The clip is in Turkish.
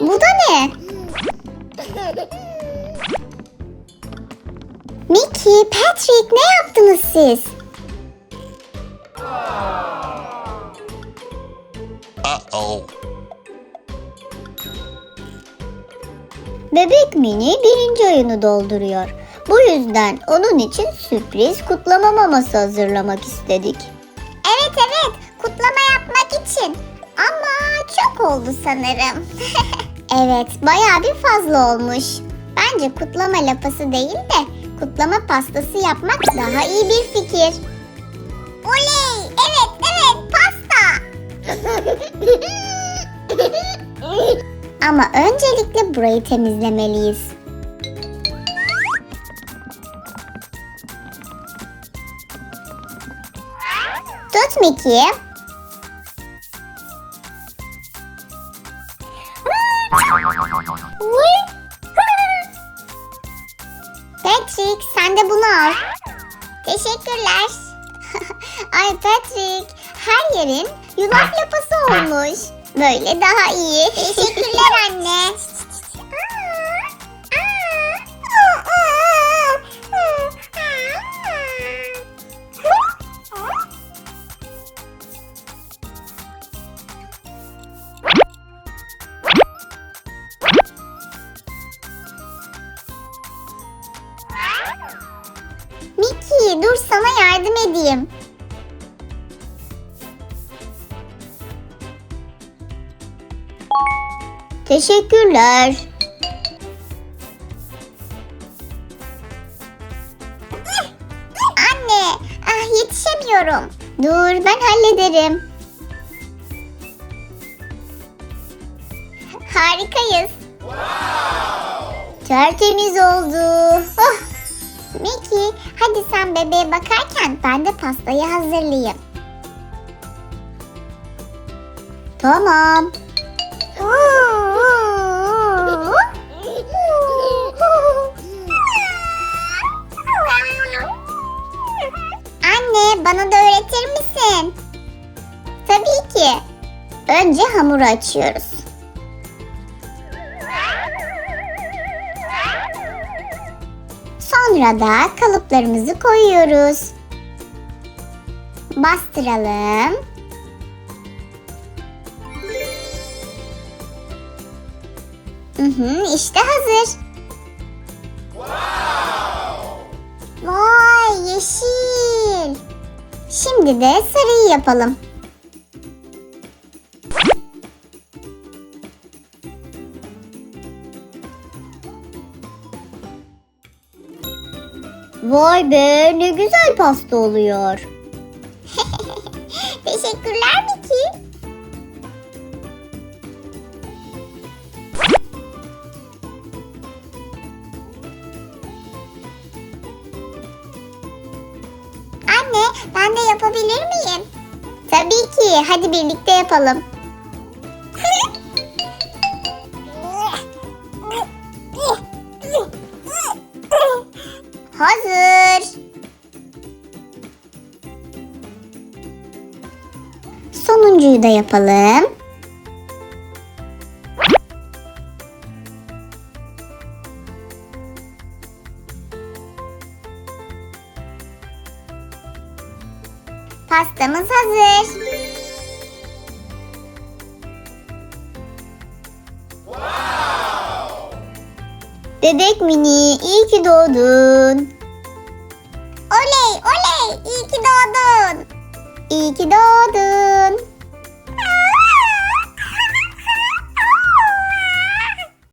Bu da ne? Mickey, Patrick ne yaptınız siz? Uh-oh. Bebek Mini birinci oyunu dolduruyor. Bu yüzden onun için sürpriz kutlama maması hazırlamak istedik. Evet evet kutlama yapmak için çok oldu sanırım. evet bayağı bir fazla olmuş. Bence kutlama lapası değil de kutlama pastası yapmak daha iyi bir fikir. Oley! Evet evet pasta! Ama öncelikle burayı temizlemeliyiz. Tut Patrick sen de bunu al. Teşekkürler. Ay Patrick her yerin yulaf lapası olmuş. Böyle daha iyi. Teşekkürler anne. Mickey dur sana yardım edeyim. Teşekkürler. Anne, ah yetişemiyorum. Dur, ben hallederim. Harikayız. Tertemiz oldu. Oh. Mickey, hadi sen bebeğe bakarken ben de pastayı hazırlayayım. Tamam. Anne bana da öğretir misin? Tabii ki. Önce hamuru açıyoruz. Sonra da kalıplarımızı koyuyoruz. Bastıralım. İşte hazır. Vay yeşil. Şimdi de sarıyı yapalım. Vay be ne güzel pasta oluyor. Teşekkürler Miki. Anne ben de yapabilir miyim? Tabii ki hadi birlikte yapalım. Hazır. Sonuncuyu da yapalım. Pastamız hazır. Bebek mini iyi ki doğdun. Oley oley iyi ki doğdun. İyi ki doğdun.